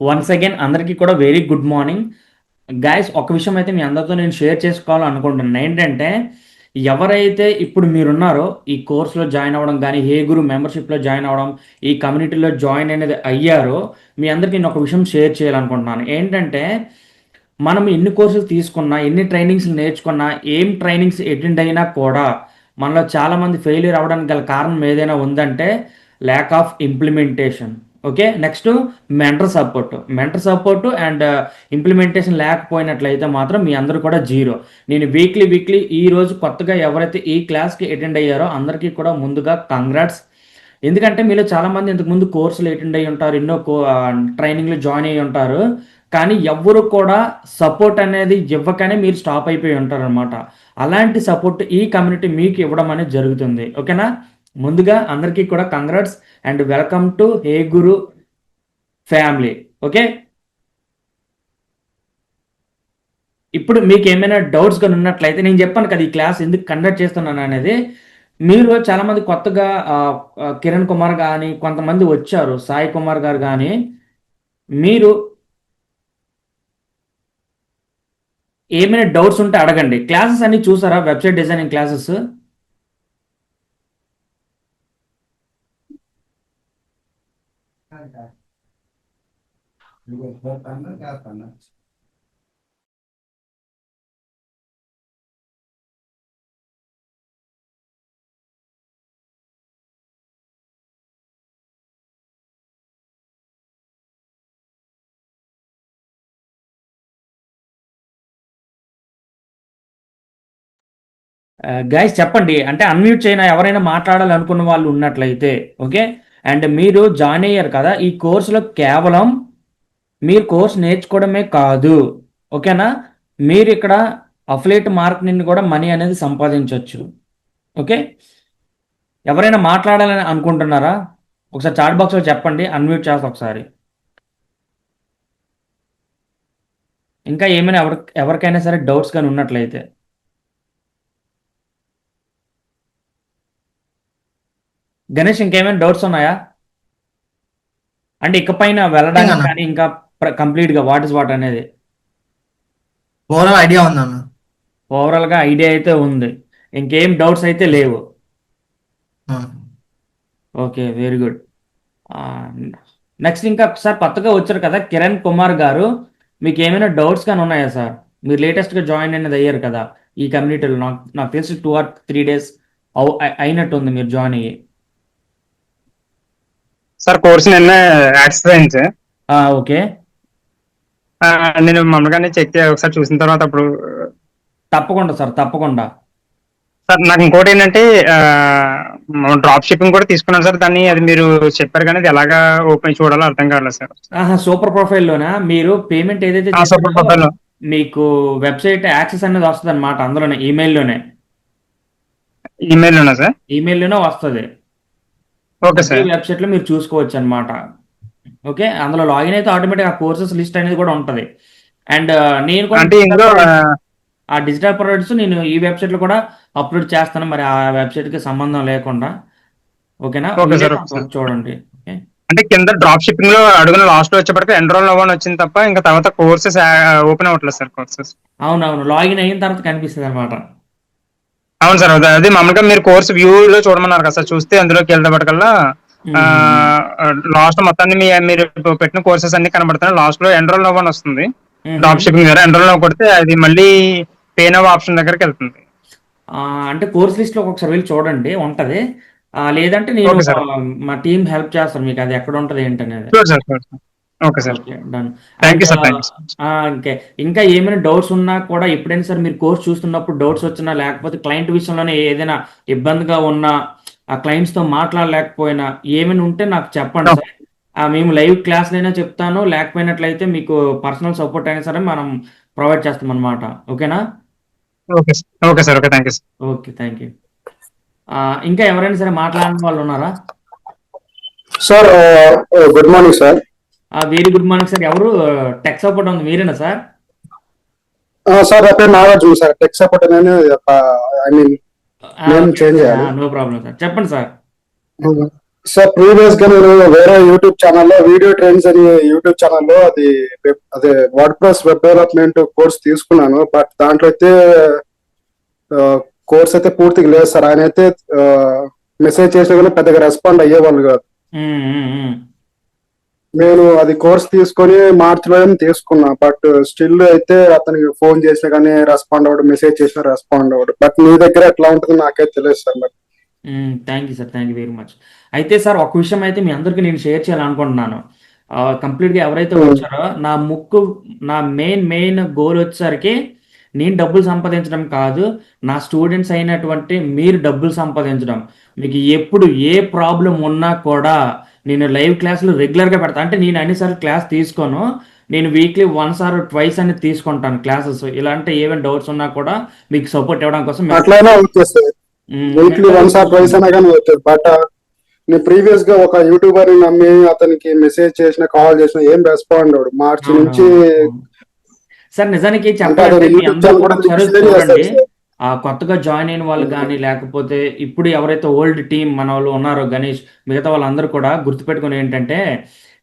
Once again అందరికీ కూడా very good morning guys ఒక విషయం అయితే మీ అందరితో నేను షేర్ చేసుకోవాలనుకుంటున్నాను ఏంటంటే ఎవరైతే ఇప్పుడు మీరున్నారో ఈ కోర్సులో జాయిన్ అవ్వడం కానీ హే గురు మెంబర్షిప్లో జాయిన్ అవ్వడం ఈ కమ్యూనిటీలో జాయిన్ అనేది అయ్యారో మీ అందరికీ నేను ఒక విషయం షేర్ చేయాలనుకుంటున్నాను. ఏంటంటే మనం ఎన్ని కోర్సులు తీసుకున్నా ఎన్ని ట్రైనింగ్స్ నేర్చుకున్నా ఏం ట్రైనింగ్స్ అటెండ్ అయినా కూడా మనలో చాలామంది ఫెయిల్యూర్ అవ్వడానికి గల కారణం ఏదైనా ఉందంటే lack of implementation okay? Next mentor support mentor support and implementation లేకపోయినట్లయితే మాత్రం మీ అందరూ కూడా జీరో. నేను వీక్లీ వీక్లీ ఈ రోజు కొత్తగా ఎవరైతే ఈ క్లాస్కి అటెండ్ అయ్యారో అందరికీ కూడా ముందుగా కంగ్రాట్స్ ఎందుకంటే మీలో చాలామంది ఇంతకుముందు కోర్సులు అటెండ్ అయ్యి ఉంటారు ఎన్నో కో ట్రైనింగ్లు జాయిన్ అయ్యి ఉంటారు. కానీ ఎవ్వరు కూడా సపోర్ట్ అనేది ఇవ్వకనే మీరు స్టాప్ అయిపోయి ఉంటారు అనమాట అలాంటి సపోర్ట్ ఈ కమ్యూనిటీ మీకు ఇవ్వడం అనేది జరుగుతుంది. ఓకేనా? ముందుగా అందరికీ కూడా congrats and welcome to Hey Guru family okay ఇప్పుడు మీకు ఏమైనా డౌట్స్ కానీ ఉన్నట్లయితే నేను చెప్పాను కదా ఈ క్లాస్ ఎందుకు కండక్ట్ చేస్తున్నాను అనేది. మీరు చాలామంది కొత్తగా కిరణ్ కుమార్ కానీ కొంతమంది వచ్చారు సాయి కుమార్ గారు కానీ మీరు ఏమైనా డౌట్స్ ఉంటే అడగండి. క్లాసెస్ అన్ని చూసారా? Website designing classes guys uh, చెప్పండి. అంటే అన్మ్యూట్ చేయన? ఎవరైనా మాట్లాడాలనుకున్న వాళ్ళు ఉన్నట్లయితే ఓకే అండ్ మీరు జాయిన్ అయ్యారు కదా ఈ కోర్సులో కేవలం మీరు కోర్స్ నేర్చుకోవడమే కాదు ఓకేనా? మీరు ఇక్కడ అఫిలేట్ మార్క్ నుండి కూడా మనీ అనేది సంపాదించవచ్చు ఓకే? ఎవరైనా మాట్లాడాలని అనుకుంటున్నారా? ఒకసారి చాట్ బాక్స్లో చెప్పండి అన్మ్యూట్ చేస్తా ఒకసారి. ఇంకా ఏమైనా ఎవరి ఎవరికైనా సరే డౌట్స్ కానీ ఉన్నట్లయితే. గణేష్ ఇంకేమైనా డౌట్స్ ఉన్నాయా? అంటే ఇకపైన వెళ్ళడానికి. కానీ ఇంకా కంప్లీట్గా వాట్ ఇస్ వాట్ అనేది. ఓవరాల్ ఐడియా ఉంది అన్న? ఓవరాల్గా ఐడియా అయితే ఉంది. ఇంకేం డౌట్స్ అయితే లేవు. Okay very good. నెక్స్ట్ ఇంకా సార్ కొత్తగా వచ్చారు కదా కిరణ్ కుమార్ గారు. మీకు ఏమైనా డౌట్స్ కానీ ఉన్నాయా సార్? మీరు లేటెస్ట్గా జాయిన్ అనేది అయ్యారు కదా ఈ కమ్యూనిటీలో. నాకు నాకు తెలిసి టూ ఆర్ త్రీ డేస్ అయినట్టు ఉంది మీరు జాయిన్ అయ్యి. సార్ కోర్స్ నిన్న ఓకే. నేను మామూలుగానే చెక్ ఒకసారి చూసిన తర్వాత అప్పుడు తప్పకుండా సార్ తప్పకుండా. సార్ నాకు ఇంకోటి ఏంటంటే డ్రాప్ షిప్పింగ్ కూడా తీసుకున్నాను సార్ దాన్ని అది మీరు చెప్పారు కానీ అది ఎలాగా ఓపెన్ చూడాలో అర్థం కాలేదు సార్. ఆహా సూపర్ ప్రొఫైల్ లోనా? మీరు పేమెంట్ ఏదైతే సూపర్ ప్రొఫైల్ మీకు వెబ్సైట్ యాక్సెస్ అనేది వస్తుంది అనమాట అందులోనే ఈమెయిల్లోనే ఈమెయిల్ ఉన్నా సార్? ఈమెయిల్లోనే వస్తుంది. Okay sir. వెబ్సైట్లో మీరు చూసుకోవచ్చు అనమాట ఓకే? అందులో లాగిన్ అయితే ఆటోమేటిక్ ఆ కోర్సెస్ లిస్ట్ అనేది కూడా ఉంటది. అండ్ నేను అంటే ఆ, డిజిటల్ ప్రొడక్ట్స్ నేను ఈ వెబ్సైట్లో కూడా అప్లోడ్ చేస్తాను. మరి ఆ వెబ్సైట్కి సంబంధం లేకుండా. ఓకేనా. చూడండి. అంటే కింద డ్రాప్ షిప్పింగ్లో అడుగున లాస్ట్లో వచ్చేప్పటికి ఎన్రోల్ అవ్వని వచ్చింది తప్ప ఇంకా తర్వాత కోర్సెస్ ఓపెన్ అవ్వట్లేదు సార్ కోర్సెస్ అవునవును. లాగిన్ అయిన తర్వాత కనిపిస్తుంది అనమాట అవును సార్. అది- అది మామూలుగా మీరు కోర్స్ వ్యూ లో చూడమన్నారు కదా సార్. చూస్తే అందులోకి వెళ్ళేటప్పటికల్లా లాస్ట్ మొత్తాన్ని మీరు పెట్టిన కోర్సెస్ అన్ని కనబడుతున్నాయి. లాస్ట్లో ఎన్రోల్ అవ్వని వస్తుంది. డ్రాప్ షిప్పింగ్ దగ్గర ఎన్రోల్ అవ్వ కొడితే అది మళ్ళీ పే నవ్ ఆప్షన్ దగ్గరికి వెళ్తుంది. అంటే కోర్స్ లిస్ట్లో ఒకసారి వెళ్ళి చూడండి. ఉంటది. లేదంటే నేను మా టీం హెల్ప్ చేస్తాను మీకు. అది ఎక్కడ ఉంటది ఏంటనేది. Okay sir. ఓకే ఇంకా ఏమైనా డౌట్స్ ఉన్నా కూడా ఎప్పుడైనా సరే మీరు కోర్స్ చూస్తున్నప్పుడు డౌట్స్ వచ్చినా లేకపోతే క్లయింట్ విషయంలోనే ఏదైనా ఇబ్బందిగా ఉన్నా ఆ క్లయింట్స్తో మాట్లాడలేకపోయినా ఏమైనా ఉంటే నాకు చెప్పండి సార్. ఆ, మేము లైవ్ క్లాస్ అయినా చెప్తాను లేకపోయినట్లయితే మీకు పర్సనల్ సపోర్ట్ అయినా సరే మనం ప్రొవైడ్ చేస్తాం అనమాట ఓకేనా? Okay sir. Okay sir. Okay. Thank you sir. Okay. Thank you. ఇంకా ఎవరైనా సరే మాట్లాడిన వాళ్ళు ఉన్నారా? Sir good morning sir. Very good morning sir. ఎవరు? టెక్ సపోర్ట్ ఉంది. మీరేనా సార్? సార్ నా పేరు నాగార్జున సార్. టెక్ సపోర్ట్ నేను I mean. No problem sir చెప్పండి సార్ సార్ ప్రీవియస్గా నేను వేరే యూట్యూబ్ ఛానల్లో వీడియో ట్రెండ్స్ అని యూట్యూబ్ ఛానల్లో అది అదే WordPress web development course తీసుకున్నాను. బట్ దాంట్లో అయితే కోర్స్ అయితే పూర్తిగా లేదు సార్ ఆయన అయితే మెసేజ్ చేసినా కానీ పెద్దగా రెస్పాండ్ అయ్యేవాళ్ళు కాదు. నేను అది కోర్స్ తీసుకొని మార్చిలో ఏం తీసుకున్నా. బట్ స్టిల్ అయితే అతనికి ఫోన్ చేసినా కానీ రెస్పాండ్ అవ్వడు మెసేజ్ చేసినా రెస్పాండ్ అవ్వడు. బట్ మీ దగ్గర ఎట్లా ఉంటుంది నాకైతే తెలియదు సార్ మరి. Thank you sir thank you very much అయితే సార్ ఒక విషయం అయితే మీ అందరికీ నేను షేర్ చేయాలనుకుంటున్నాను. complete గా ఎవరైతే. వచ్చారో నా ముక్కు నా మెయిన్ మెయిన్ గోల్ వచ్చేసరికి నేను డబ్బులు సంపాదించడం కాదు నా స్టూడెంట్స్ అయినటువంటి మీరు డబ్బులు సంపాదించడం. మీకు ఎప్పుడు ఏ ప్రాబ్లం ఉన్నా కూడా నేను లైవ్ క్లాసులు రెగ్యులర్గా పెడతాను అంటే నేను అన్నిసార్లు క్లాస్ తీసుకోను. నేను వీక్లీ వన్స్ ఆర్ ట్వైస్ అనేది తీసుకుంటాను క్లాసెస్. ఇలాంటి ఏమైనా డౌట్స్ ఉన్నా కూడా మీకు సపోర్ట్ ఇవ్వడం కోసం. వీక్లీ వన్స్ ఆర్ ట్వైస్ అయినా కానీ అవుతుంది బట్ నేను ప్రీవియస్గా ఒక యూట్యూబర్ నమ్మి అతనికి మెసేజ్ చేసిన కాల్ చేసిన ఏం రెస్పాండ్ అవడు మార్చి నుంచి సార్ నిజానికి చెప్పాలంటే ఆ కొత్తగా జాయిన్ అయిన వాళ్ళు కానీ లేకపోతే ఇప్పుడు ఎవరైతే ఓల్డ్ టీం మన వాళ్ళు ఉన్నారో గణేష్ మిగతా వాళ్ళందరూ కూడా గుర్తుపెట్టుకుని ఏంటంటే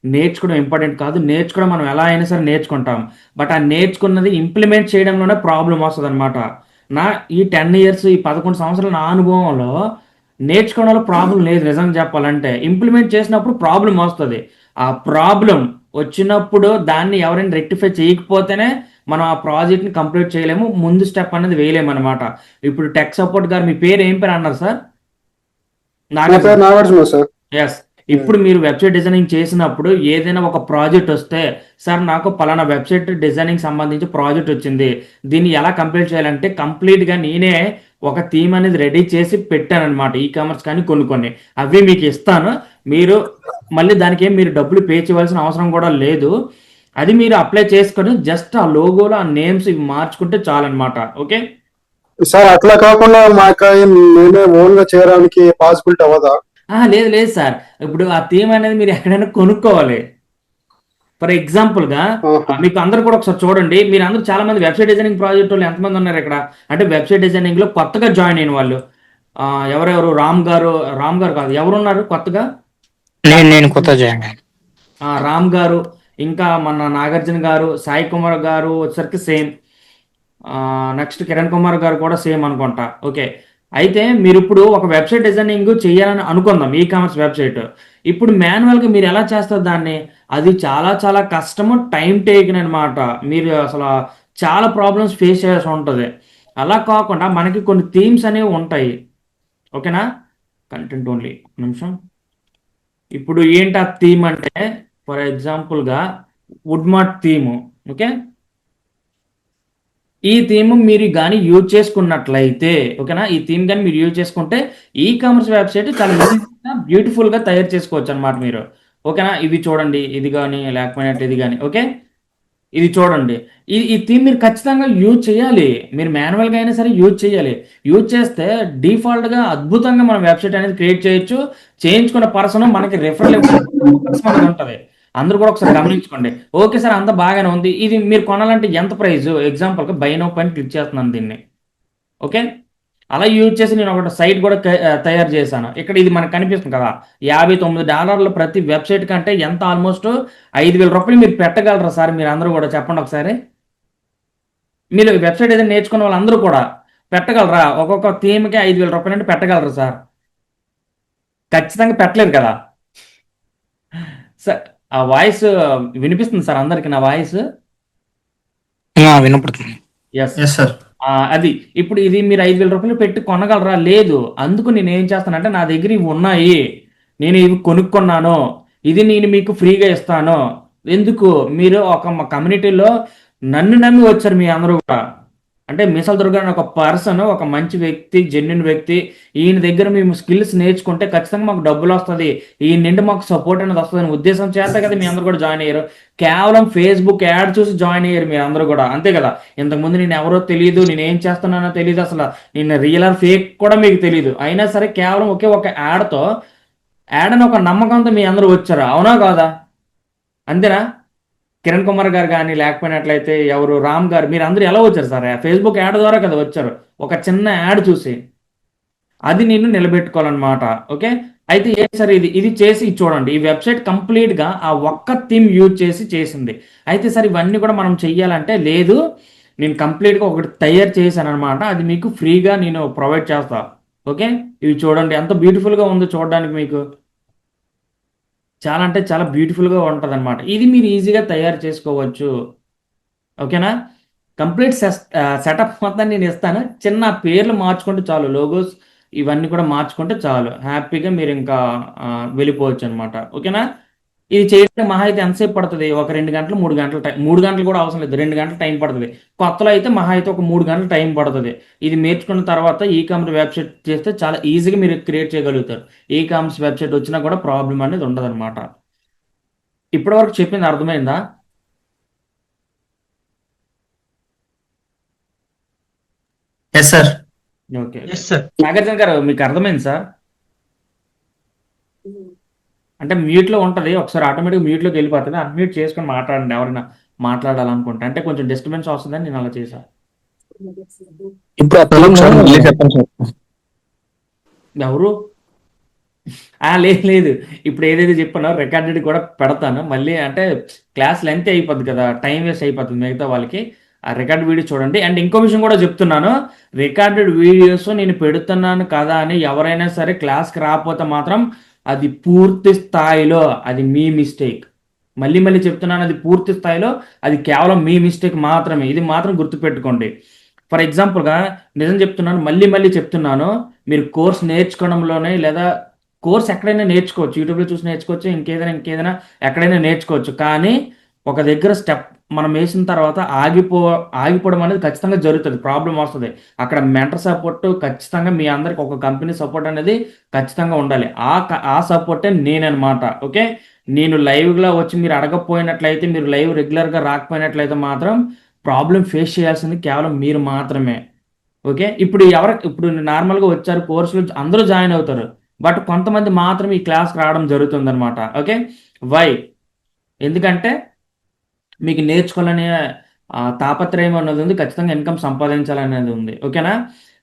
నేర్చుకోవడం ఇంపార్టెంట్ కాదు. నేర్చుకోవడం మనం ఎలా అయినా సరే నేర్చుకుంటాం. బట్ ఆ నేర్చుకున్నది ఇంప్లిమెంట్ చేయడంలోనే ప్రాబ్లం వస్తుంది అనమాట నా ఈ టెన్ ఇయర్స్ ఈ పదకొండు సంవత్సరాల నా అనుభవంలో నేర్చుకోవడంలో ప్రాబ్లం లేదు. నిజంగా చెప్పాలంటే ఇంప్లిమెంట్ చేసినప్పుడు ప్రాబ్లం వస్తుంది. ఆ ప్రాబ్లం వచ్చినప్పుడు దాన్ని ఎవరైనా రెక్టిఫై చేయకపోతేనే మనం ఆ ప్రాజెక్ట్ని కంప్లీట్ చేయలేము ముందు స్టెప్ అనేది వేయలేము అనమాట ఇప్పుడు టెక్ సపోర్ట్ గారు మీ పేరు ఏం పేరు అన్నారు సార్? ఎస్ ఇప్పుడు మీరు వెబ్సైట్ డిజైనింగ్ చేసినప్పుడు ఏదైనా ఒక ప్రాజెక్ట్ వస్తే సార్ నాకు పలానా వెబ్సైట్ డిజైనింగ్ సంబంధించి ప్రాజెక్ట్ వచ్చింది. దీన్ని ఎలా కంప్లీట్ చేయాలంటే కంప్లీట్గా నేనే ఒక థీమ్ అనేది రెడీ చేసి పెట్టాను అనమాట ఈ కామర్స్ కానీ కొన్ని కొన్ని. అవి మీకు ఇస్తాను. మీరు మళ్ళీ దానికి ఏం మీరు డబ్బులు పే చేయవలసిన అవసరం కూడా లేదు. అది మీరు అప్లై చేసుకొని జస్ట్ ఆ లోగోలో ఆ నేమ్స్ ఇవి మార్చుకుంటే చాలన్నమాట. ఓకే సార్ అట్లా కాకుండా మాకు మేమే ఓన్గా చేయడానికి పాసిబిలిటీ అవ్వదా? ఆ, లేదు లేదు సార్ ఇప్పుడు ఆ థీమ్ అనేది మీరు ఎక్కడైనా కొనుక్కోవాలి. ఫర్ ఎగ్జాంపుల్గా ఆహా. మీకు అందరు కూడా ఒకసారి చూడండి. మీరు అందరూ చాలా మంది వెబ్సైట్ డిజైనింగ్ ప్రాజెక్ట్ వాళ్ళు ఎంతమంది ఉన్నారు ఇక్కడ? అంటే వెబ్సైట్ డిజైనింగ్లో కొత్తగా జాయిన్ అయిన వాళ్ళు. ఆ, ఎవరెవరు? రామ్ గారు రామ్ గారు కాదు. ఎవరున్నారు కొత్తగా? నేను నేను కొత్త జాయిన్ అయ్యాను. ఆ, రామ్ గారు ఇంకా మన నాగార్జున గారు సాయి కుమార్ గారు వచ్చేసరికి సేమ్ నెక్స్ట్ కిరణ్ కుమార్ గారు కూడా సేమ్ అనుకుంటా. ఓకే అయితే మీరు ఇప్పుడు ఒక వెబ్సైట్ డిజైనింగ్ చేయాలని అనుకుందాం ఈ కామర్స్ వెబ్సైట్ ఇప్పుడు మాన్యువల్గా మీరు ఎలా చేస్తారు దాన్ని? అది చాలా చాలా కష్టము టైం టేకింగ్ అనమాట మీరు అసలు చాలా ప్రాబ్లమ్స్ ఫేస్ చేయాల్సి ఉంటుంది. అలా కాకుండా మనకి కొన్ని థీమ్స్ అనేవి ఉంటాయి. ఓకేనా కంటెంట్ ఓన్లీ నిమిషం. ఇప్పుడు ఏంటి ఆ థీమ్ అంటే ఫర్ ఎగ్జాంపుల్గా వుడ్ మార్ట్ థీము ఓకే? ఈ థీమ్ మీరు కానీ యూజ్ చేసుకున్నట్లయితే ఓకేనా? ఈ థీమ్ కానీ మీరు యూజ్ చేసుకుంటే ఈ కామర్స్ వెబ్సైట్ చాలా బ్యూటిఫుల్గా తయారు చేసుకోవచ్చు అనమాట మీరు. ఓకేనా? ఇది చూడండి ఇది కానీ లేకపోయినట్టు ఇది కానీ ఓకే? ఇది చూడండి. ఈ ఈ థీమ్ మీరు ఖచ్చితంగా యూజ్ చేయాలి. మీరు మాన్యువల్గా అయినా సరే యూజ్ చేయాలి. యూజ్ చేస్తే డిఫాల్ట్గా అద్భుతంగా మనం వెబ్సైట్ అనేది క్రియేట్ చేయొచ్చు. చేయించుకున్న పర్సన్ మనకి రెఫరల్ మనకి ఉంటది. అందరూ కూడా ఒకసారి గమనించుకోండి. ఓకే సార్ అంత బాగానే ఉంది. ఇది మీరు కొనాలంటే ఎంత ప్రైస్ ఎగ్జాంపుల్గా బై నో పైన క్లిక్ చేస్తున్నాను దీన్ని. ఓకే? అలా యూజ్ చేసి నేను ఒక సైట్ కూడా తయారు చేశాను. ఇక్కడ ఇది మనకు కనిపిస్తుంది కదా. యాభై తొమ్మిది డాలర్లు ప్రతి వెబ్సైట్ కంటే ఎంత? ఆల్మోస్ట్ ఐదు వేల రూపాయలు మీరు పెట్టగలరా సార్? మీరు అందరూ కూడా చెప్పండి ఒకసారి. మీరు వెబ్సైట్ ఏదైనా నేర్చుకున్న వాళ్ళందరూ కూడా పెట్టగలరా? ఒక్కొక్క థీమ్కి ఐదు వేల రూపాయలు అంటే పెట్టగలరా సార్? ఖచ్చితంగా పెట్టలేదు కదా. సార్ ఆ వాయిస్ వినిపిస్తుంది సార్ అందరికి? నా వాయిస్? వినపడుతుంది. ఎస్ ఎస్ సార్ అది. ఇప్పుడు ఇది మీరు ఐదు వేల రూపాయలు పెట్టి కొనగలరా? లేదు. అందుకు నేను ఏం చేస్తానంటే నా దగ్గర ఇవి ఉన్నాయి. నేను ఇవి కొనుక్కున్నాను. ఇది నేను మీకు ఫ్రీగా ఇస్తాను. ఎందుకు? మీరు ఒక మా కమ్యూనిటీలో నన్ను నమ్మి వచ్చారు మీ అందరూ కూడా. అంటే మిసల్ దుర్గా అనే ఒక పర్సన్ ఒక మంచి వ్యక్తి జెన్యున్ వ్యక్తి ఈయన దగ్గర మేము స్కిల్స్ నేర్చుకుంటే ఖచ్చితంగా మాకు డబ్బులు వస్తుంది. ఈయన నిండి మాకు సపోర్ట్ అనేది వస్తుంది అనే ఉద్దేశం చేత కదా మీ అందరూ కూడా జాయిన్ అయ్యారు. కేవలం ఫేస్బుక్ యాడ్ చూసి జాయిన్ అయ్యారు మీరు అందరూ కూడా. అంతే కదా? ఇంతకుముందు నేను ఎవరో తెలియదు నేను ఏం చేస్తున్నానో తెలియదు అసలు. నేను రియల్ ఆర్ ఫేక్ కూడా మీకు తెలియదు అయినా సరే కేవలం ఒకే ఒక యాడ్తో యాడ్ అని ఒక నమ్మకంతో మీ అందరూ వచ్చారు. అవునా కాదా? అంతేనా? కిరణ్ కుమార్ గారు కానీ లేకపోయినట్లయితే ఎవరు రామ్ గారు మీరు అందరూ ఎలా వచ్చారు సార్? ఫేస్బుక్ యాడ్ ద్వారా కదా వచ్చారు. ఒక చిన్న యాడ్ చూసి. అది నేను నిలబెట్టుకోవాలన్నమాట. ఓకే? అయితే ఏ సార్ ఇది? ఇది చేసి ఇది చూడండి. ఈ వెబ్సైట్ కంప్లీట్గా ఆ ఒక్క థీమ్ యూజ్ చేసి చేసింది. అయితే సార్ ఇవన్నీ కూడా మనం చెయ్యాలంటే లేదు. నేను కంప్లీట్గా ఒకటి తయారు చేశాను అనమాట అది మీకు ఫ్రీగా నేను ప్రొవైడ్ చేస్తా. ఓకే? ఇవి చూడండి. ఎంత బ్యూటిఫుల్గా ఉందో చూడడానికి మీకు. చాలా అంటే చాలా బ్యూటిఫుల్గా ఉంటుంది అనమాట ఇది మీరు ఈజీగా తయారు చేసుకోవచ్చు. ఓకేనా? కంప్లీట్ సెటప్ మొత్తం నేను ఇస్తాను. చిన్న పేర్లు మార్చుకుంటే చాలు లోగోస్ ఇవన్నీ కూడా మార్చుకుంటే చాలు. హ్యాపీగా మీరు ఇంకా వెళ్ళిపోవచ్చు అనమాట ఓకేనా? ఇది చేయడానికి మహా అయితే ఎంతసేపు పడుతుంది? ఒక రెండు గంటలు మూడు గంటలు టైం మూడు గంటలు కూడా అవసరం లేదు. రెండు గంటలు టైం పడుతుంది. కొత్తలో అయితే మహా అయితే ఒక మూడు గంటలు టైం పడుతుంది. ఇది నేర్చుకున్న తర్వాత ఈ కామర్స్ వెబ్సైట్ చేస్తే చాలా ఈజీగా మీరు క్రియేట్ చేయగలుగుతారు. ఈ కామర్స్ వెబ్సైట్ వచ్చినా కూడా ప్రాబ్లం అనేది ఉండదు అనమాట ఇప్పటివరకు చెప్పింది అర్థమైందా? Yes sir okay yes sir Nagarjuna garu మీకు అర్థమైంది సార్? అంటే మ్యూట్లో ఉంటది. ఒకసారి ఆటోమేటిక్ మ్యూట్లోకి వెళ్ళిపోతుంది. అన్మ్యూట్ చేసుకొని మాట్లాడండి. ఎవరైనా మాట్లాడాలనుకుంటే. అంటే కొంచెం డిస్టర్బెన్స్ వస్తుందని నేను అలా చేశా. ఎవరు? ఆ లేదు లేదు. ఇప్పుడు ఏదైతే చెప్పానో రికార్డెడ్ కూడా పెడతాను. మళ్ళీ అంటే క్లాస్ లెంత్ అయిపోద్ది కదా. టైం వేస్ట్ అయిపోతుంది మిగతా వాళ్ళకి. ఆ రికార్డ్ వీడియో చూడండి. అండ్ ఇంకో విషయం కూడా చెప్తున్నాను. రికార్డెడ్ వీడియోస్ నేను పెడుతున్నాను కదా అని ఎవరైనా సరే క్లాస్కి రాకపోతే మాత్రం అది పూర్తి స్థాయిలో అది మీ మిస్టేక్ మళ్ళీ మళ్ళీ చెప్తున్నాను అది పూర్తి స్థాయిలో అది కేవలం మీ మిస్టేక్ మాత్రమే. ఇది మాత్రం గుర్తుపెట్టుకోండి. ఫర్ ఎగ్జాంపుల్గా నిజం చెప్తున్నాను మళ్ళీ మళ్ళీ చెప్తున్నాను. మీరు కోర్స్ నేర్చుకోవడంలోనే లేదా కోర్స్ ఎక్కడైనా నేర్చుకోవచ్చు. యూట్యూబ్లో చూసి నేర్చుకోవచ్చు ఇంకేదైనా ఇంకేదైనా ఎక్కడైనా నేర్చుకోవచ్చు. కానీ ఒక దగ్గర స్టెప్ మనం వేసిన తర్వాత ఆగిపో ఆగిపోవడం అనేది ఖచ్చితంగా జరుగుతుంది. ప్రాబ్లం వస్తుంది. అక్కడ మెంటర్ సపోర్ట్ ఖచ్చితంగా మీ అందరికి ఒక కంపెనీ సపోర్ట్ అనేది ఖచ్చితంగా ఉండాలి. ఆ ఆ సపోర్టే నేననమాట ఓకే? నేను లైవ్గా వచ్చి మీరు అడగకపోయినట్లయితే మీరు లైవ్ రెగ్యులర్గా రాకపోయినట్లయితే మాత్రం ప్రాబ్లం ఫేస్ చేయాల్సింది కేవలం మీరు మాత్రమే. ఓకే? ఇప్పుడు ఎవరు ఇప్పుడు నార్మల్గా వచ్చారు కోర్సులు అందరూ జాయిన్ అవుతారు. బట్ కొంతమంది మాత్రం ఈ క్లాస్కి రావడం జరుగుతుంది అనమాట ఓకే? వై ఎందుకంటే మీకు నేర్చుకోవాలనే తాపత్రయం అన్నది ఉంది. ఖచ్చితంగా ఇన్కమ్ సంపాదించాలనేది ఉంది. ఓకేనా?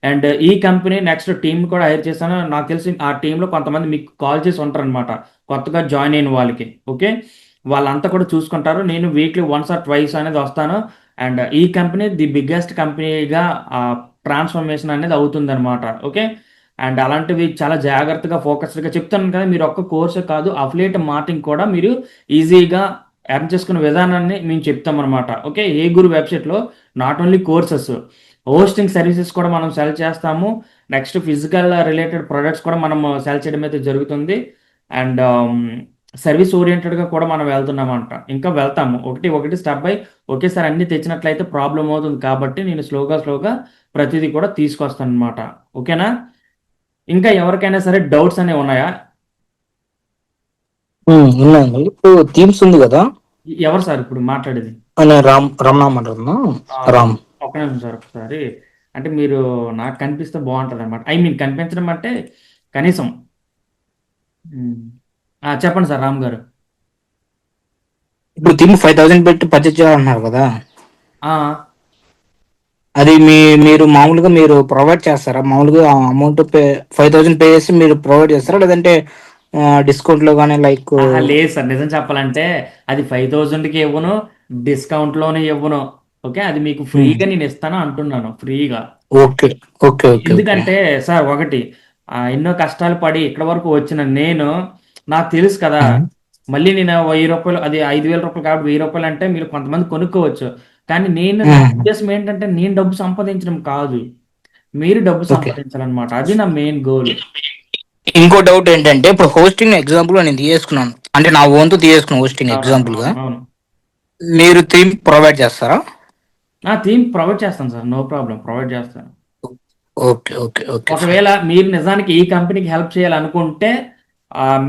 అండ్ ఈ కంపెనీ నెక్స్ట్ టీం కూడా హైర్ చేశాను. నాకు తెలిసి ఆ టీంలో కొంతమంది మీకు కాల్ చేసి ఉంటారు అనమాట కొత్తగా జాయిన్ అయిన వాళ్ళకి. ఓకే? వాళ్ళంతా కూడా చూసుకుంటారు. నేను వీక్లీ వన్స్ ఆర్ ట్వైస్ అనేది వస్తాను. అండ్ ఈ కంపెనీ ది బిగ్గెస్ట్ కంపెనీగా ట్రాన్స్ఫర్మేషన్ అనేది అవుతుంది అనమాట ఓకే? అండ్ అలాంటివి చాలా జాగ్రత్తగా ఫోకస్డ్గా చెప్తాను కదా. మీరు ఒక్క కోర్సే కాదు అఫిలియేట్ మార్టింగ్ కూడా మీరు ఈజీగా యాప్ చేసుకున్న విధానాన్ని మేము చెప్తాం అనమాట ఓకే? ఏ గురు వెబ్సైట్లో? Not only courses hosting services కూడా మనం సెల్ చేస్తాము. నెక్స్ట్ ఫిజికల్ రిలేటెడ్ ప్రొడక్ట్స్ కూడా మనం సెల్ చేయడం అయితే జరుగుతుంది. అండ్ సర్వీస్ ఓరియంటెడ్గా కూడా మనం వెళ్తున్నామంట ఇంకా వెళ్తాము. ఒకటి ఒకటి స్టెప్ బై ఒకేసారి అన్ని తెచ్చినట్లయితే ప్రాబ్లం అవుతుంది కాబట్టి నేను స్లోగా స్లోగా ప్రతిదీ కూడా తీసుకొస్తాను అనమాట ఓకేనా? ఇంకా ఎవరికైనా సరే డౌట్స్ అనేవి ఉన్నాయా? ఉన్నాయండి. ఇప్పుడు థీమ్స్ ఉంది కదా? ఎవరు సార్ ఇప్పుడు మాట్లాడేది? రామ్ రామ్నామ్ అంటున్నా రామ్. ఒక్క నిమిషం సార్ ఒకసారి. అంటే మీరు నాకు కనిపిస్తే బాగుంటుంది అనమాట ఐ మీన్ కనిపించడం అంటే కనీసం. చెప్పండి సార్ రామ్ గారు. ఇప్పుడు థీమ్ ఫైవ్ థౌసండ్ పెట్టి పర్చేజ్ చేయాలన్నారు కదా? ఆ, అది మీ మీరు మామూలుగా మీరు ప్రొవైడ్ చేస్తారా? మామూలుగా amount pay five thousand pay చేసి మీరు ప్రొవైడ్ చేస్తారా? లేదంటే డిస్కౌంట్లో కానీ లైక్ లేదు సార్. నిజం చెప్పాలంటే అది ఫైవ్ థౌజండ్కి ఇవ్వను డిస్కౌంట్లోనే ఇవ్వను. ఓకే? అది మీకు ఫ్రీగా నేను ఇస్తాను అంటున్నాను ఫ్రీగా. ఓకే. ఓకే ఓకే ఎందుకంటే సార్ ఒకటి ఎన్నో కష్టాలు పడి ఇక్కడ వరకు వచ్చిన నేను నాకు తెలుసు కదా మళ్ళీ నేను వెయ్యి రూపాయలు అది ఐదు వేల రూపాయలు కాబట్టి వెయ్యి రూపాయలు అంటే మీరు కొంతమంది కొనుక్కోవచ్చు. కానీ నేను మ్మ్. ఉద్దేశం ఏంటంటే నేను డబ్బు సంపాదించడం కాదు. మీరు డబ్బు. సంపాదించాలన్నమాట. అది నా మెయిన్ గోల్ ఇంకో డౌట్ ఏంటంటే ఇప్పుడు హోస్టింగ్ ఎగ్జాంపుల్ నేను తీసుకున్నాను అంటే నా ఓన్తో తీసుకున్నాను హోస్టింగ్ ఎగ్జాంపుల్గా. మీరు థీమ్ ప్రొవైడ్ చేస్తారా? నా థీమ్ ప్రొవైడ్ చేస్తాను సార్ నో ప్రాబ్లం ప్రొవైడ్ చేస్తాను. Okay okay okay. ఒకవేళ మీరు నిజానికి ఈ కంపెనీకి హెల్ప్ చేయాలనుకుంటే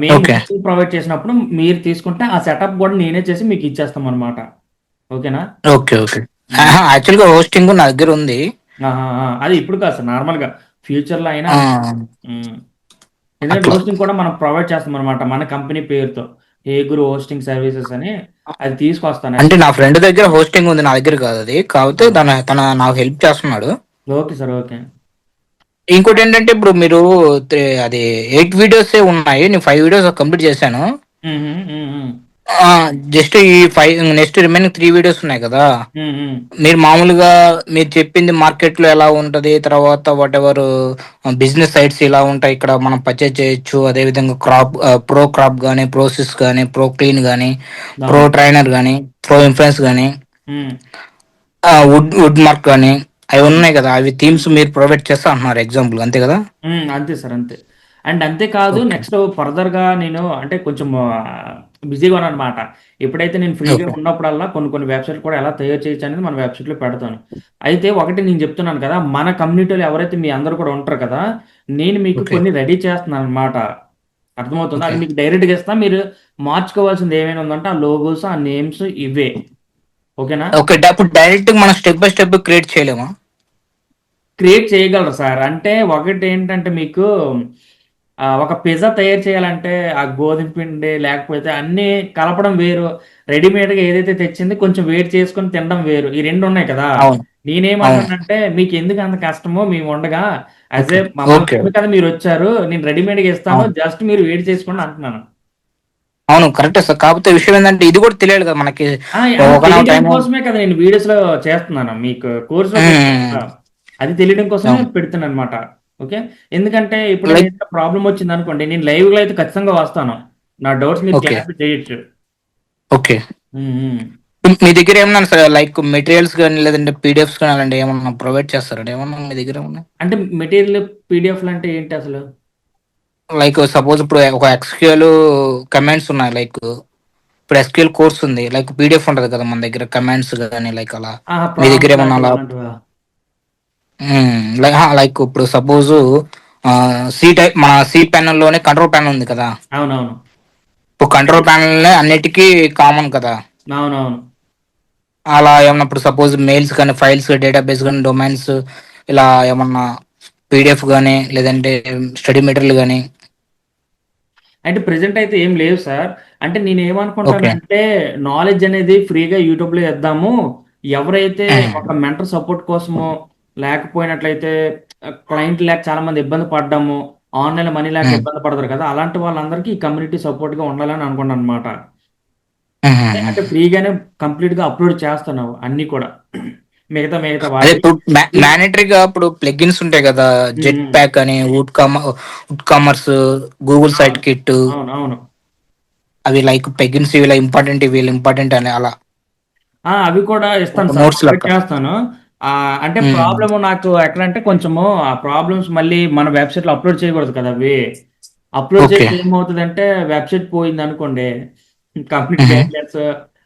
మేము. ప్రొవైడ్ చేసినప్పుడు మీరు తీసుకుంటే ఆ సెటప్ కూడా నేనే చేసి మీకు ఇచ్చేస్తాం అనమాట ఓకేనా? Okay okay. యాక్చువల్గా హోస్టింగ్ నా దగ్గర ఉంది. అది ఇప్పుడు కాదు సార్ నార్మల్గా. ఫ్యూచర్లో అయినా ఎందుకంటే. హోస్టింగ్ కూడా మనం ప్రొవైడ్ చేస్తాం అనమాట మన కంపెనీ పేరుతో. ఏ గురు హోస్టింగ్ సర్వీసెస్ అని అది తీసుకొస్తాను. అంటే నా ఫ్రెండ్ దగ్గర హోస్టింగ్ ఉంది నా దగ్గర కాదు అది. కాకపోతే తన తన నాకు హెల్ప్ చేస్తున్నాడు. Okay sir okay. ఇంకోటి ఏంటంటే ఇప్పుడు మీరు అది ఎయిట్ వీడియోస్ ఉన్నాయి నేను ఫైవ్ వీడియోస్ కంప్లీట్ చేశాను. జస్ట్ ఈ five next remaining three videos ఉన్నాయి కదా. మీరు మామూలుగా మీరు చెప్పింది మార్కెట్లో ఎలా ఉంటది తర్వాత వాట్ ఎవర్ బిజినెస్ సైట్స్ ఇలా ఉంటాయి ఇక్కడ మనం పర్చేజ్ చేయొచ్చు. అదే విధంగా క్రాప్ ప్రో క్రాప్ గానీ ప్రోసిస్ గానీ ప్రో క్లీన్ గానీ ప్రో ట్రైనర్ గానీ ప్రో ఇన్ఫ్లుయెన్స్ గానీ. వుడ్ వుడ్ మార్క్ కానీ అవి ఉన్నాయి కదా. అవి థీమ్స్ మీరు ప్రొవైడ్ చేస్తా అంటున్నారు ఎగ్జాంపుల్ అంతే కదా? అంతే సార్ అంతే. అండ్ అంతేకాదు నెక్స్ట్ ఫర్దర్గా నేను అంటే కొంచెం బిజీగా ఉన్నాను అనమాట ఎప్పుడైతే నేను ఫ్రీగా. ఉన్నప్పుడల్లా కొన్ని కొన్ని వెబ్సైట్ కూడా ఎలా తయారు చేయొచ్చు అనేది మన వెబ్సైట్లో పెడతాను. అయితే ఒకటి నేను చెప్తున్నాను కదా మన కమ్యూనిటీలో ఎవరైతే మీ అందరు కూడా ఉంటారు కదా నేను మీకు. కొన్ని రెడీ చేస్తున్నాను అనమాట అర్థమవుతుంది అది. మీకు డైరెక్ట్గా ఇస్తా. మీరు మార్చుకోవాల్సింది ఏమైనా ఉందంటే ఆ లోగోస్ ఆ నేమ్స్ ఇవే. ఓకేనా? ఓకే. అప్పుడు డైరెక్ట్ మనం స్టెప్ బై స్టెప్ క్రియేట్ చేయలేమా? క్రియేట్ చేయగలరు సార్. అంటే ఒకటి ఏంటంటే మీకు ఆ, ఒక పిజ్జా తయారు చేయాలంటే ఆ గోధుమ పిండి లేకపోతే అన్ని కలపడం వేరు. రెడీమేడ్గా ఏదైతే తెచ్చింది కొంచెం వేడి చేసుకొని తినడం వేరు. ఈ రెండు ఉన్నాయి కదా. అవును. నేనేమంటానంటే మీకు ఎందుకు అంత కష్టమో మేము ఉండగా యాజ్ ఏ. కదా మీరు వచ్చారు. నేను రెడీమేడ్గా ఇస్తాను. అవును. జస్ట్ మీరు వేడి చేసుకోండి అంటున్నాను. అవును కరెక్టే సార్. కాకపోతే విషయం ఏంటంటే ఇది కూడా తెలియాలి కదా మనకి. ఆ, అది ఒకనొక తెలియడం time- కోసమే కదా నేను వీడియోస్లో చేస్తున్నాను. మీకు కోర్స్. అది తెలియడం కోసమే. పెడుతున్నాను అనమాట ఓకే? ఎందుకంటే ఇప్పుడు ప్రాబ్లం వచ్చింది అనుకోండి నేను లైవ్లో అయితే ఖచ్చితంగా వస్తాను. నా డౌట్స్ మీరు. క్లారిఫై చేయొచ్చు. ఓకే. మీ దగ్గర ఏమన్నా సార్ లైక్ మెటీరియల్స్ కానీ లేదంటే పీడిఎఫ్స్ కానీ అలాంటి ఏమన్నా ప్రొవైడ్ చేస్తారండి? ఏమన్నా మీ దగ్గర ఏమన్నా? అంటే మెటీరియల్ పీడిఎఫ్ అంటే ఏంటి అసలు? లైక్ సపోజ్ ఇప్పుడు ఒక ఎక్స్క్యూఎల్ కమెంట్స్ ఉన్నాయి లైక్ ఇప్పుడు ఎస్క్యూఎల్ కోర్స్ ఉంది లైక్ పీడిఎఫ్ ఉంటది కదా మన దగ్గర కమెంట్స్ కానీ లైక్ అలా. మీ దగ్గర ఏమన్నా అలా-? లైక్ లైక్ ఇప్పుడు సపోజ్ సి టైప్ మన సి ప్యానల్లోనే కంట్రోల్ ప్యానల్ ఉంది కదా? అవునవును. ఇప్పుడు కంట్రోల్ ప్యానల్ అన్నిటికీ కామన్ కదా? అవునవును. అలా ఏమన్నా ఇప్పుడు సపోజ్ మెయిల్స్ కానీ ఫైల్స్ డేటాబేస్ కానీ డొమైన్స్ ఇలా ఏమన్నా పీడిఎఫ్ కానీ లేదంటే స్టడీ మెటీరియల్ కానీ? అంటే ప్రెసెంట్ అయితే ఏం లేవు సార్. అంటే నేను ఏమనుకుంటానంటే నాలెడ్జ్ అనేది ఫ్రీగా యూట్యూబ్లో ఇద్దాము ఎవరైతే. ఒక మెంటర్ సపోర్ట్ కోసమో లేకపోయినట్లయితే క్లయింట్ లేక చాలా మంది ఇబ్బంది పడ్డాము ఆన్లైన్ మనీ లేక. ఇబ్బంది పడతారు కదా అలాంటి వాళ్ళందరికీ ఈ కమ్యూనిటీ సపోర్ట్గా ఉండాలని అనుకున్నాను అనమాట అంటే ఫ్రీగానే కంప్లీట్గా అప్లోడ్ చేస్తున్నావు అన్ని కూడా. మిగతా మిగతా ఇప్పుడు మ్యానేటరీగా ఇప్పుడు ప్లగిన్స్ ఉంటాయి కదా జెట్. ప్యాక్ అని woo WooCommerce Google site kit అవును అవి లైక్ ప్లగిన్స్ ఇవి ఇంపార్టెంట్ ఇంపార్టెంట్ అని అలా. ఆ, అవి కూడా ఇస్తాను. చేస్తాను. అంటే. ప్రాబ్లమ్ నాకు అంటే కొంచెము ఆ ప్రాబ్లమ్స్ మళ్ళీ మన వెబ్సైట్లో అప్లోడ్ చేయకూడదు కదా అవి అప్లోడ్. చేస్తే ఏమవుతుంది అంటే వెబ్సైట్ పోయింది అనుకోండి కంప్లీట్ Mhm. గైడ్ లైన్స్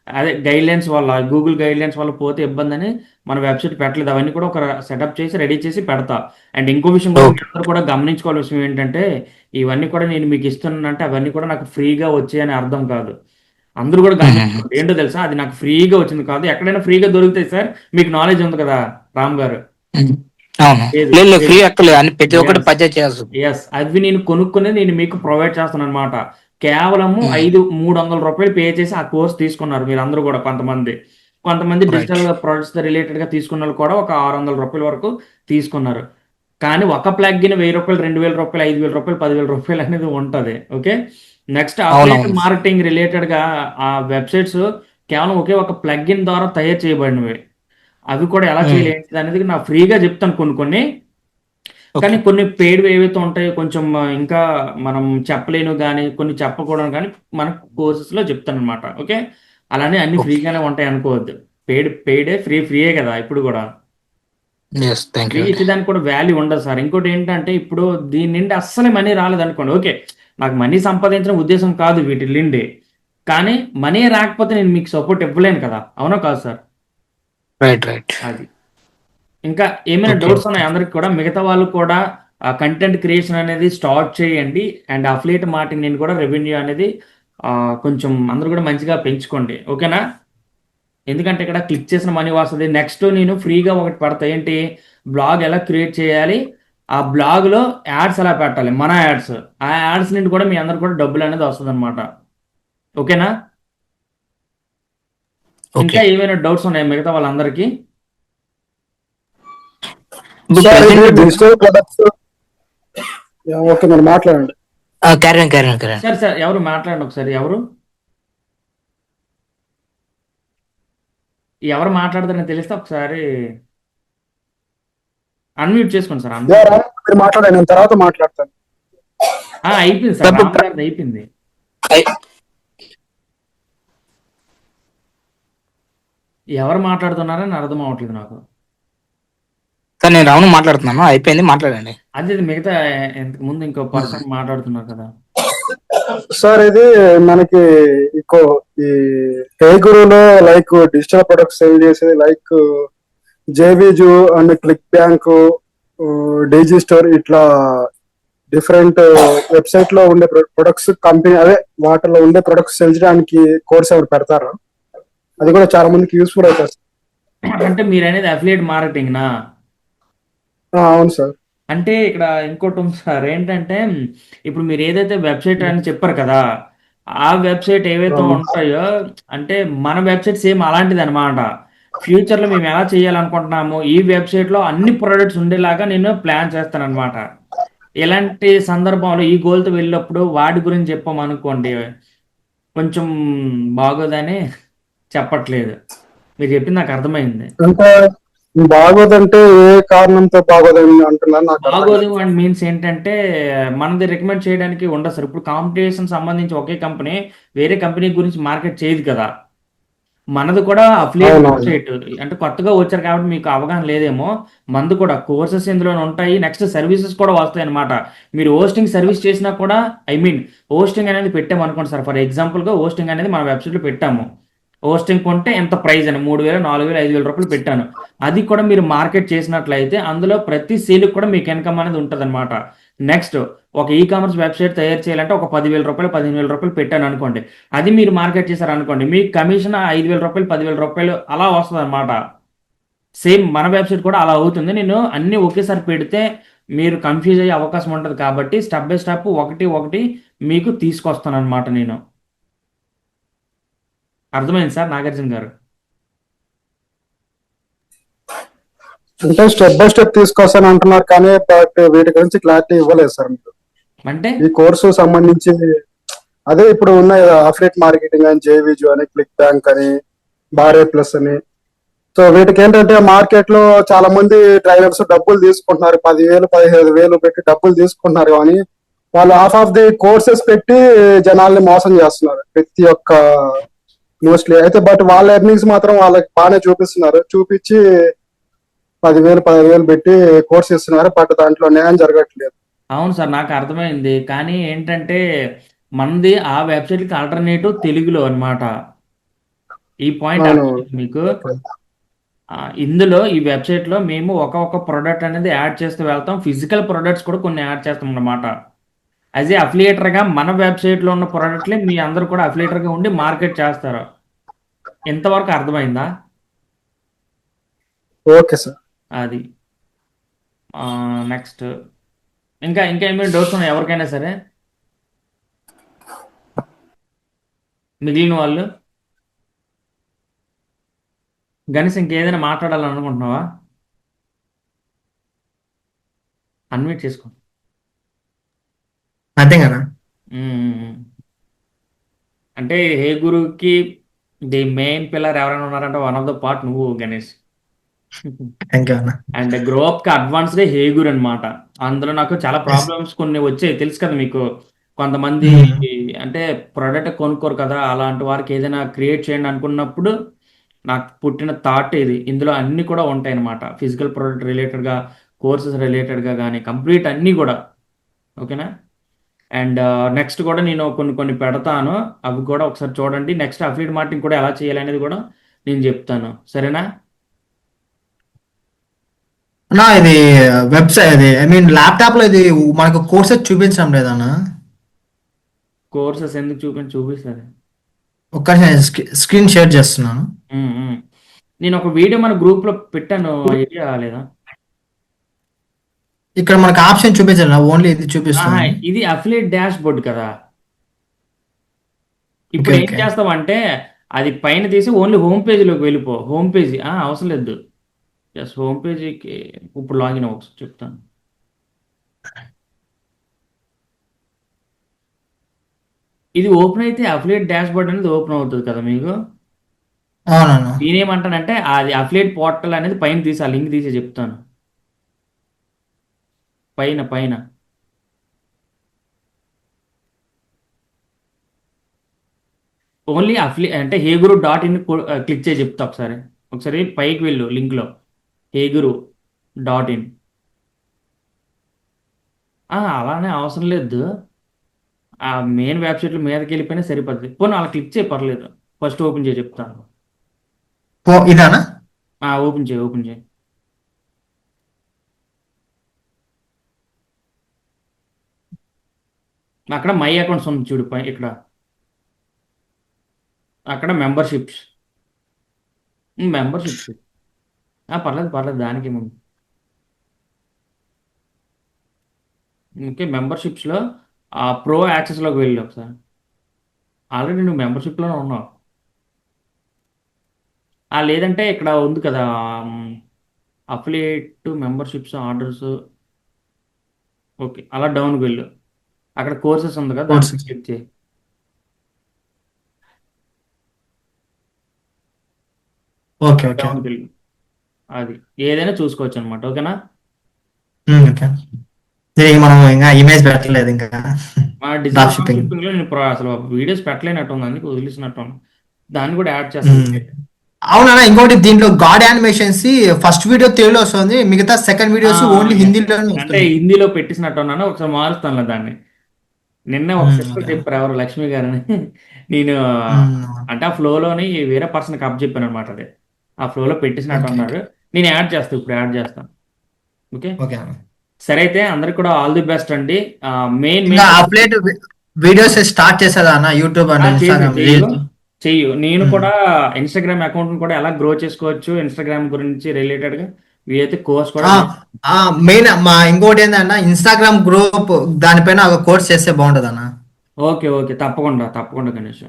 అదే గైడ్ లైన్స్ వల్ల గూగుల్ గైడ్ లైన్స్ వల్ల పోతే ఇబ్బంది అని మన వెబ్సైట్ పెట్టలేదు అవన్నీ కూడా ఒక సెటప్ చేసి రెడీ చేసి పెడతా అండ్ ఇంకో విషయం కూడా అందరూ కూడా గమనించుకోవాల్సిన విషయం ఏంటంటే ఇవన్నీ కూడా నేను మీకు ఇస్తున్నానంటే అవన్నీ కూడా నాకు ఫ్రీగా వచ్చాయని అర్థం కాదు అందరూ కూడా ఏంటో తెలుసా? అది నాకు ఫ్రీగా వచ్చింది. కాదు ఎక్కడైనా ఫ్రీగా దొరుకుతాయి సార్ మీకు నాలెడ్జ్ ఉంది కదా రామ్ గారు? ఫ్రీ అని ప్రతి ఒక్కటి ఎస్ అవి నేను కొనుక్కుని నేను మీకు ప్రొవైడ్ చేస్తాను అనమాట కేవలము. ఐదు మూడు వందల రూపాయలు పే చేసి ఆ కోర్స్ తీసుకున్నారు మీరు అందరూ కూడా కొంతమంది. కొంతమంది. డిజిటల్ ప్రొడక్ట్స్ రిలేటెడ్గా తీసుకున్న వాళ్ళు కూడా ఒక ఆరు వందల రూపాయల వరకు తీసుకున్నారు. కానీ ఒక ప్లగ్గిన్ వెయ్యి రూపాయలు రెండు వేల రూపాయలు ఐదు వేల రూపాయలు పదివేల రూపాయలు అనేది ఉంటది. ఓకే నెక్స్ట్ అవునవును. మార్కెటింగ్ రిలేటెడ్గా ఆ వెబ్సైట్స్ కేవలం ఒకే ఒక ప్లగ్ఇన్ ద్వారా తయారు చేయబడినవి. అవి కూడా ఎలా. చేయాలి ఏంటిది అనేది నా ఫ్రీగా చెప్తాను కొన్ని కొన్ని. కానీ కొన్ని పెయిడ్ ఏవైతే ఉంటాయో కొంచెం ఇంకా మనం చెప్పలేను కానీ కొన్ని చెప్పకూడదు కానీ మన కోర్సెస్లో చెప్తాను అనమాట ఓకే? అలానే అన్ని. ఫ్రీగానే ఉంటాయి అనుకోవద్దు. పెయిడ్ పెయిడే ఫ్రీ ఫ్రీయే కదా ఇప్పుడు కూడా. ఇచ్చేదానికి కూడా వాల్యూ ఉండదు సార్. ఇంకోటి ఏంటంటే ఇప్పుడు దీని నుండి అస్సలే మనీ రాలేదు అనుకోండి ఓకే? నాకు మనీ సంపాదించడం ఉద్దేశం కాదు వీటి నుండి కానీ మనీ రాకపోతే నేను మీకు సపోర్ట్ ఇవ్వలేను కదా. అవునా కాదు సార్? రైట్ రైట్ అది. ఇంకా ఏమైనా. డౌట్స్ ఉన్నాయి? అందరికి కూడా? మిగతా వాళ్ళు కూడా కంటెంట్ క్రియేషన్ అనేది స్టార్ట్ చేయండి. అండ్ అఫిలియేట్ మార్కెటింగ్ నేను కూడా రెవెన్యూ అనేది ఆ, కొంచెం అందరూ కూడా మంచిగా పెంచుకోండి. ఓకేనా? ఎందుకంటే ఇక్కడ క్లిక్ చేసిన మనీ వస్తుంది నెక్స్ట్ నేను ఫ్రీగా ఒకటి పడతా ఏంటి? బ్లాగ్ ఎలా క్రియేట్ చేయాలి? ఆ బ్లాగ్లో యాడ్స్ ఎలా పెట్టాలి? మన యాడ్స్. ఆ యాడ్స్ నుండి కూడా మీ అందరు కూడా డబ్బులు అనేది వస్తుంది అనమాట ఓకేనా ఇంకా ఓకే ఏమైనా డౌట్స్ ఉన్నాయి మిగతా వాళ్ళందరికీ? ఓకే మరి మాట్లాడండి. సార్ ఎవరు మాట్లాడండి ఒకసారి ఎవరు? ఎవరు మాట్లాడతారని తెలిస్తే ఒకసారి అన్మ్యూట్ చేసుకోండి సార్ మీరు మాట్లాడండి నేను తర్వాత మాట్లాడతాను. ఆ, అయిపోయింది సార్ అయిపోయింది. ఎవరు మాట్లాడుతున్నారని అర్థం అవ్వట్లేదు నాకు. సార్ నేను రావును మాట్లాడుతున్నాను అయిపోయింది మాట్లాడండి. అదే మిగతా ఇంతకు ముందు ఇంకో పర్సన్ మాట్లాడుతున్నారు కదా. సార్ ఇది మనకి ఇంకో ఈ హే గురులో లైక్ డిజిటల్ ప్రొడక్ట్స్ సేల్ చేసేది like JVZoo and ClickBank Digistore ఇట్లా డిఫరెంట్ వెబ్సైట్లో ఉండే ప్రొడక్ట్స్ కంపెనీ అదే వాటిలో ఉండే ప్రొడక్ట్స్ సేల్ చేయడానికి కోర్స్ ఎవరు పెడతారు? అది కూడా చాలా మందికి యూస్ఫుల్ అవుతుంది. అంటే మీరు అనేది అఫిలియేట్ మార్కెటింగ్ నా అవును సార్. అంటే ఇక్కడ ఇంకోటి ఉంది సార్ ఏంటంటే ఇప్పుడు మీరు ఏదైతే వెబ్సైట్ అని చెప్పారు కదా ఆ వెబ్సైట్ ఏవైతే. ఉంటాయో అంటే మన వెబ్సైట్ సేమ్ అలాంటిది అనమాట ఫ్యూచర్లో మేము ఎలా చేయాలనుకుంటున్నాము ఈ వెబ్సైట్లో అన్ని ప్రొడక్ట్స్ ఉండేలాగా నేను ప్లాన్ చేస్తాను అనమాట ఇలాంటి సందర్భంలో ఈ గోల్తో వెళ్ళినప్పుడు వాటి గురించి చెప్పామనుకోండి కొంచెం బాగోదని చెప్పట్లేదు. మీరు చెప్పింది నాకు అర్థమైంది. అంటే బాగోదంటే ఏ కారణంతో బాగోదని. బాగోదు అండ్ మీన్స్ ఏంటంటే మనది రికమెండ్ చేయడానికి ఉండదు సార్. ఇప్పుడు కాంపిటీషన్ సంబంధించి ఒకే కంపెనీ వేరే కంపెనీ గురించి మార్కెట్ చేయదు కదా. మనది కూడా అఫిలియేట్. వెబ్సైట్ అంటే కొత్తగా వచ్చారు కాబట్టి మీకు అవగాహన లేదేమో. మనది కూడా కోర్సెస్ ఇందులో ఉంటాయి. నెక్స్ట్ సర్వీసెస్ కూడా వస్తాయి అనమాట మీరు హోస్టింగ్ సర్వీస్ చేసినా కూడా ఐ మీన్ హోస్టింగ్ అనేది పెట్టాము అనుకోండి సార్. ఫర్ ఎగ్జాంపుల్గా హోస్టింగ్ అనేది మన వెబ్సైట్లో పెట్టాము. హోస్టింగ్ కొంటే ఎంత ప్రైస్ అని? మూడు వేలు నాలుగు వేలు ఐదు వేల రూపాయలు పెట్టాను. అది కూడా మీరు మార్కెట్ చేసినట్లయితే అందులో ప్రతి సేల్ కూడా మీకు ఇన్కమ్ అనేది ఉంటుంది అనమాట నెక్స్ట్ ఒక ఈ కామర్స్ వెబ్సైట్ తయారు చేయాలంటే ఒక పదివేల రూపాయలు పదిహేను వేల రూపాయలు పెట్టాను అనుకోండి. అది మీరు మార్కెట్ చేశారు అనుకోండి మీకు కమిషన్ ఐదు వేల రూపాయలు పదివేల రూపాయలు అలా వస్తుంది అనమాట సేమ్ మన వెబ్సైట్ కూడా అలా అవుతుంది. నేను అన్ని ఒకేసారి పెడితే మీరు కన్ఫ్యూజ్ అయ్యే అవకాశం ఉంటుంది కాబట్టి స్టెప్ బై స్టెప్ ఒకటి ఒకటి మీకు తీసుకొస్తాను అనమాట నేను. అర్థమైంది సార్? నాగార్జున గారు. అంటే స్టెప్ బై స్టెప్ తీసుకొస్తాను అంటున్నారు కానీ బట్ వీటి గురించి క్లారిటీ ఇవ్వలేదు సార్ మీరు. అంటే? ఈ కోర్సు సంబంధించి అదే ఇప్పుడు ఉన్న అఫిలియేట్ మార్కెటింగ్ అని జేవిజు అని క్లిక్ బ్యాంక్ అని బారే ప్లస్ అని. సో వీటికి ఏంటంటే మార్కెట్లో చాలా మంది ట్రైనర్స్ డబ్బులు తీసుకుంటున్నారు. పదివేలు పదిహేను వేలు పెట్టి డబ్బులు తీసుకుంటున్నారు కానీ వాళ్ళు హాఫ్ ఆఫ్ ది కోర్సెస్ పెట్టి జనాల్ని మోసం చేస్తున్నారు. ప్రతి ఒక్క మోస్ట్లీ అయితే బట్ వాళ్ళ ఎర్నింగ్స్ మాత్రం వాళ్ళకి బాగానే చూపిస్తున్నారు. చూపించి పదివేలు పదివేలు పెట్టి కోర్స్ ఇస్తున్నారు బట్ దాంట్లో న్యాయం జరగట్లేదు. అవును సార్ నాకు అర్థమైంది. కానీ ఏంటంటే మనది ఆ వెబ్సైట్కి ఆల్టర్నేటివ్ తెలుగులో అన్నమాట. ఈ పాయింట్ మీకు? ఇందులో ఈ వెబ్సైట్లో మేము ఒక ఒక ప్రోడక్ట్ అనేది యాడ్ చేస్తూ వెళ్తాం. ఫిజికల్ ప్రొడక్ట్స్ కూడా కొన్ని యాడ్ చేస్తాం అన్నమాట. యాజ్ ఏ అఫిలియేటర్గా మన వెబ్సైట్లో ఉన్న ప్రోడక్ట్లే మీ అందరూ కూడా అఫిలియేటర్గా ఉండి మార్కెట్ చేస్తారు. ఎంతవరకు అర్థమైందా? Okay sir. అది. నెక్స్ట్ ఇంకా ఇంకా ఏమైనా డౌట్స్ ఉన్నాయి ఎవరికైనా సరే? మిగిలిన వాళ్ళు? గణేష్ ఇంకేదైనా మాట్లాడాలనుకుంటున్నావా? అన్మ్యూట్ చేసుకో. అన్న మ్మ్. అంటే హే గురుకి ది మెయిన్ పిల్లర్ ఎవరైనా ఉన్నారంటే వన్ ఆఫ్ ద పార్ట్ నువ్వు గణేష్. అండ్ గ్రో అప్కి అడ్వాన్స్డ్ హేగుర్ అన్నమాట. అందులో నాకు చాలా ప్రాబ్లమ్స్ కొన్ని వచ్చాయి. తెలుసు కదా మీకు? కొంతమంది అంటే ప్రోడక్ట్ కొనుక్కోరు కదా అలాంటి వారికి ఏదైనా క్రియేట్ చేయండి అనుకున్నప్పుడు నాకు పుట్టిన థాట్ ఇది. ఇందులో అన్ని కూడా ఉంటాయి అన్నమాట. ఫిజికల్ ప్రోడక్ట్ రిలేటెడ్గా కోర్సెస్ రిలేటెడ్గా కానీ కంప్లీట్ అన్ని కూడా. ఓకేనా? అండ్ నెక్స్ట్ కూడా నేను కొన్ని కొన్ని పెడతాను. అవి కూడా ఒకసారి చూడండి. నెక్స్ట్ అఫిలియేట్ మార్కెటింగ్ కూడా ఎలా చేయాలి అనేది కూడా నేను చెప్తాను. సరేనా? అన్న ఇది వెబ్సైట్ ఇది. ఐ మీన్ ల్యాప్టాప్లో ఇది మనకు కోర్సెస్ చూపించడం లేదన్న? కోర్సెస్ ఎందుకు చూపించి చూపిస్తుంది ఒక్క స్క్రీన్ షేర్ చేస్తున్నాను. నేను ఒక వీడియో మన గ్రూప్లో పెట్టాను. రాలేదా? ఇక్కడ మనకు ఆప్షన్ చూపించాలి ఓన్లీ ఇది ఆహా, చూపిస్తుంది ఇది అఫిలియేట్ డాష్ బోర్డ్ కదా. ఇప్పుడు ఏం. చేస్తావంటే అది పైన తీసి ఓన్లీ హోమ్ పేజీలోకి వెళ్ళిపో. హోమ్ పేజీ ఆ, అవసరం లేదు. జస్ట్ హోమ్ పేజీకి ఇప్పుడు లాగిన్ అవ్వచ్చు చెప్తాను. ఇది ఓపెన్ అయితే అఫిలియేట్ డాష్ బోర్డ్ అనేది ఓపెన్ అవుతుంది కదా మీకు? నేనేమంటానంటే అది అఫిలియేట్ పోర్టల్ అనేది పైన తీసి ఆ లింక్ తీసి చెప్తాను. పైన పైన. ఓన్లీ అఫిలి అంటే హేగురు డాట్ ఇన్ క్లిక్ చేసి చెప్తా ఒకసారి. ఒకసారి పైకి వెళ్ళు లింక్లో హేగురు డాట్ ఇన్. అలానే అవసరం లేదు. ఆ మెయిన్ వెబ్సైట్లో మీదకి వెళ్ళిపోయినా సరిపోతుంది పోనీ అలా క్లిక్ చేయి పర్లేదు. ఫస్ట్ ఓపెన్ చేసి చెప్తాను. ఇదానా? ఓపెన్ చేయి ఓపెన్ చేయి. అక్కడ మై అకౌంట్స్ ఉంది చూడు పై ఇక్కడ. అక్కడ మెంబర్షిప్స్. మెంబర్షిప్స్. పర్లేదు పర్లేదు దానికి ఏముంది ఓకే మెంబర్షిప్స్లో ఆ ప్రో యాక్సెస్లోకి వెళ్ళి ఒకసారి ఆల్రెడీ నువ్వు మెంబర్షిప్లోనే ఉన్నావు. ఆ, లేదంటే ఇక్కడ ఉంది కదా అఫిలియేట్ మెంబర్షిప్స్ ఆర్డర్స్. ఓకే అలా డౌన్కి వెళ్ళు. అక్కడ కోర్సెస్ ఉంది కదా Courses. క్లిక్ చేయి. Okay okay. డౌన్కి వెళ్ళు. అది ఏదైనా చూసుకోవచ్చు అనమాట ఓకేనా మనం ఇంకా ఇమేజ్ పెట్టలేదు ఇంకా. మా Drop డిజిటల్ shipping. షిప్పింగ్లో నేను pro- అసలు వీడియోస్ పెట్టలేనట్టు ఉంది అందుకే వదిలేసినట్టు దాన్ని కూడా యాడ్. చేస్తాను. అవునా ఇంకోటి దీంట్లో గాడ్ యానిమేషన్స్ ఫస్ట్ వీడియో తెలుగులో వస్తుంది మిగతా సెకండ్ వీడియోస్ ఓన్లీ హిందీలోనే అంటే హిందీలో పెట్టేసినట్టు ఉన్నాను ఒకసారి మారుస్తాను దాన్ని. నిన్న ఒక సిస్టర్. చెప్పారు ఎవరు? లక్ష్మి గారని. నేను అంటే ఆ ఫ్లోలోని వేరే పర్సన్కి అప్ చెప్పాను అనమాట అది. ఆ ఫ్లోలో పెట్టేసినట్టు ఓకే. నేను యాడ్ చేస్తాను ఇప్పుడు యాడ్ చేస్తాను ఓకే? ఓకే. సరే అయితే అందరికి కూడా ఆల్ ది బెస్ట్ అండి. మెయిన్ అప్డేట్ వీడియోస్ స్టార్ట్ చేసేదా అన్న? యూట్యూబ్ చెయ్యు నేను. కూడా ఇన్స్టాగ్రామ్ అకౌంట్ కూడా ఎలా గ్రో చేసుకోవచ్చు ఇన్స్టాగ్రామ్ గురించి రిలేటెడ్గా వీలైతే కోర్స్ కూడా మెయిన్ మా ఇంకోటి ఏంటన్నా ఇన్స్టాగ్రామ్ గ్రూప్ దానిపైన ఒక కోర్స్ చేస్తే బాగుంటది అన్న ఓకే ఓకే. తప్పకుండా తప్పకుండా గణేష్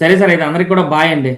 సరే సరే. అయితే అందరికి కూడా బాయ్ అండి.